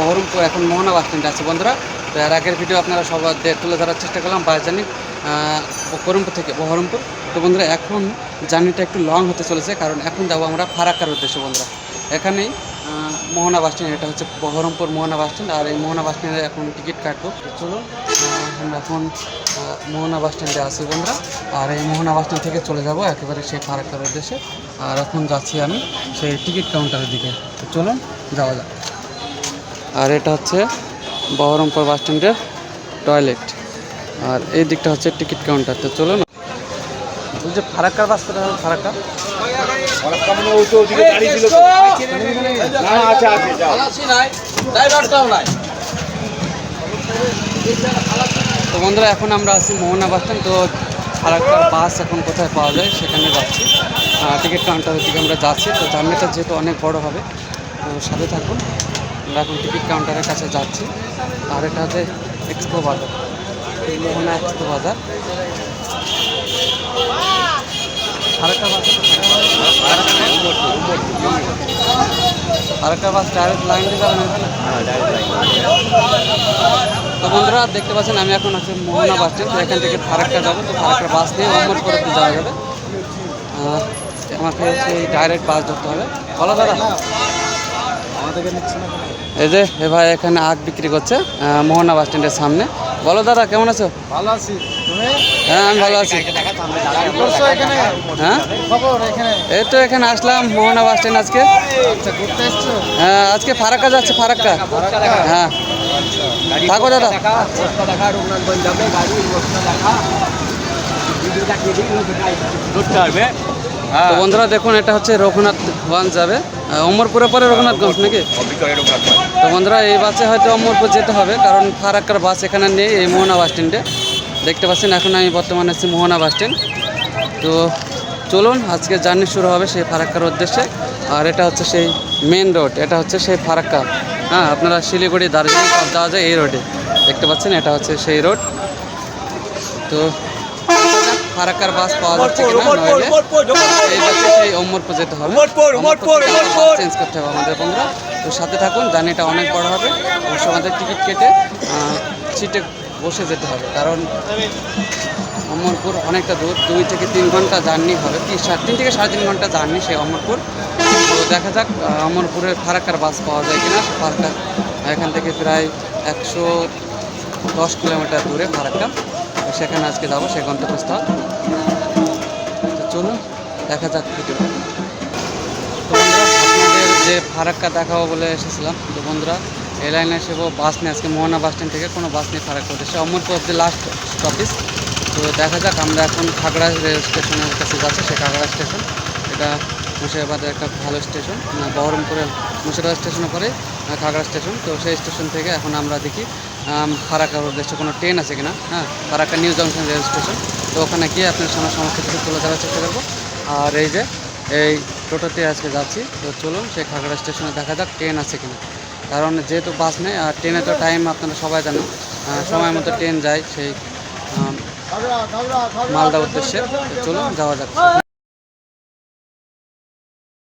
বহরমপুর এখন মোহনা বাস স্ট্যান্ডে আছে। বন্ধুরা, তো এর আগের ভিডিও আপনারা সবার তুলে ধরার চেষ্টা করলাম বাস জার্নি বহরমপুর থেকে বহরমপুর। তো বন্ধুরা, এখন জার্নিটা একটু লং হতে চলেছে, কারণ এখন যাব আমরা ফারাক্কার উদ্দেশ্যে বন্ধুরা। এখানেই মোহনা বাস স্ট্যান্ড, এটা হচ্ছে বহরমপুর মোহনা বাস স্ট্যান্ড। আর এই মোহনা বাস স্ট্যান্ডে এখন টিকিট কাটবো। চলুন আমরা এখন মোহনা বাস স্ট্যান্ডে আসি বন্ধুরা। আর এই মোহনা বাস স্ট্যান্ড থেকে চলে যাব একেবারে সেই ফারাক্কার উদ্দেশ্যে। আর এখন যাচ্ছি আমি সেই টিকিট কাউন্টারের দিকে। চলুন, যাওয়া যাক। আর এটা হচ্ছে বহরমপুর বাস স্ট্যান্ডের টয়লেট। আর এই দিকটা হচ্ছে টিকিট কাউন্টার। তো চলুন বলছে ফারাক্কার বাস কোথায় হবে? ফারাক্কা? তো বন্ধুরা, এখন আমরা আছি মোহনা বাস স্ট্যান্ড। তো ফারাক্কার বাস এখন কোথায় পাওয়া যায় সেখানে যাচ্ছি। টিকিট কাউন্টারের দিকে আমরা যাচ্ছি। তো জার্নিটা যেহেতু অনেক বড় হবে সাথে থাকুন। আমরা এখন টিকিট কাউন্টারের কাছে যাচ্ছি। আর এটা হচ্ছে এক্সপো বাজার মোহনা এক্সপো বাজার Farakka bus Farakka bus direct line দিয়ে তো বন্ধুরা দেখতে পাচ্ছেন আমি এখন আছি মোহনা বাস স্ট্যান্ড তো এখান থেকে ফারাক্কা যাব। তো ফারাক্কার বাস নিয়ে মোহাম্মদ করে যাওয়া যাবে। আমাকে সেই ডাইরেক্ট বাস ধরতে হবে। বলো দাদা। এই যে এ ভাই এখানে আখ বিক্রি করছে মোহনা বাস স্ট্যান্ডের সামনে। বলো দাদা কেমন আছো? ভালো আছি। তুমি? হ্যাঁ আমি ভালো আছি। হ্যাঁ? এই তো এখানে আসলাম মোহনা বাস স্ট্যান্ড আজকে। আচ্ছা হ্যাঁ আজকে ফারাক্কা যাচ্ছে ফারাক্কা। হ্যাঁ। থাকো দাদা। তো বন্ধুরা দেখুন এটা হচ্ছে রঘুনাথ রঘুনাথগঞ্জ যাবে। অমরপুরে পরে রঘুনাথগঞ্জ নাকি? তো বন্ধুরা, এই বাসে হয়তো অমরপুর যেতে হবে, কারণ ফারাক্কার বাস এখানে নেই, এই মোহনা বাস স্ট্যান্ডে। দেখতে পাচ্ছেন, এখন আমি বর্তমানে আছি মোহনা বাস স্ট্যান্ড। তো চলুন, আজকে জার্নি শুরু হবে সেই ফারাক্কার উদ্দেশ্যে। আর এটা হচ্ছে সেই মেন রোড, এটা হচ্ছে সেই ফারাক্কা। হ্যাঁ আপনারা শিলিগুড়ি, দার্জিলিং, সব যাওয়া যায় এই রোডে। দেখতে পাচ্ছেন, এটা হচ্ছে সেই রোড। তো ফারাক্কার বাস পাওয়া যাচ্ছে কিনা নইলে এই বাসে সেই অমরপুর যেতে হবে। চেঞ্জ করতে হবে আমাদের বন্ধুরা। তো সাথে থাকুন জার্নিটা অনেক বড় হবে। অবশ্য আমাদের টিকিট কেটে সিটে বসে যেতে হবে। কারণ অমরপুর অনেকটা দূর দুই থেকে তিন ঘণ্টা জার্নি হবে। সাড়ে তিন থেকে সাড়ে তিন ঘণ্টা জার্নি সেই অমরপুর তো দেখা যাক অমরপুরের ফারাক্কার বাস পাওয়া যায় কিনা। ফারাক্কা এখান থেকে প্রায় একশো দশ কিলোমিটার দূরে ফারাক্কা সেখানে আজকে যাব সে গন্তব্যস্থল। চলুন দেখা যাক ভিডিও তো বন্ধুরা আপনাদের যে ফারাক্কা দেখাবো বলে এসেছিলাম তো বন্ধুরা এই লাইনে এসেবো বাস নিয়ে আজকে মোহনা বাস স্ট্যান্ড থেকে কোনো বাস নিয়ে ফারাক্কা উদ্দেশ্যে অমরপুর অব্দি লাস্ট স্টপিস তো দেখা যাক আমরা এখন খাগড়া রেল স্টেশনের কাছে যাচ্ছি সে খাগড়া স্টেশন। এটা মুর্শিদাবাদের একটা ভালো স্টেশন না, বহরমপুরের মুর্শিদাবাদ স্টেশনের পরে খাগড়া স্টেশন। তো সেই স্টেশন থেকে এখন আমরা দেখি আম, ফারাক্কার উদ্দেশ্যে কোনো ট্রেন আছে কিনা? হ্যাঁ Farakka new junction rail station. তো ওখানে গিয়ে আপনার সামনে সমস্ত কিছু তুলে ধরার চেষ্টা করব। আর এই যে এই টোটোতে আজকে যাচ্ছি তো চলুন সেই খাগড়া স্টেশনে দেখা যাক ট্রেন আছে কিনা। কারণ যেহেতু বাস নেই আর ট্রেনে তো টাইম আপনারা সবাই জানেন সময় মতো ট্রেন যায় সেই মালদা উদ্দেশ্যে। চলুন যাওয়া যাক।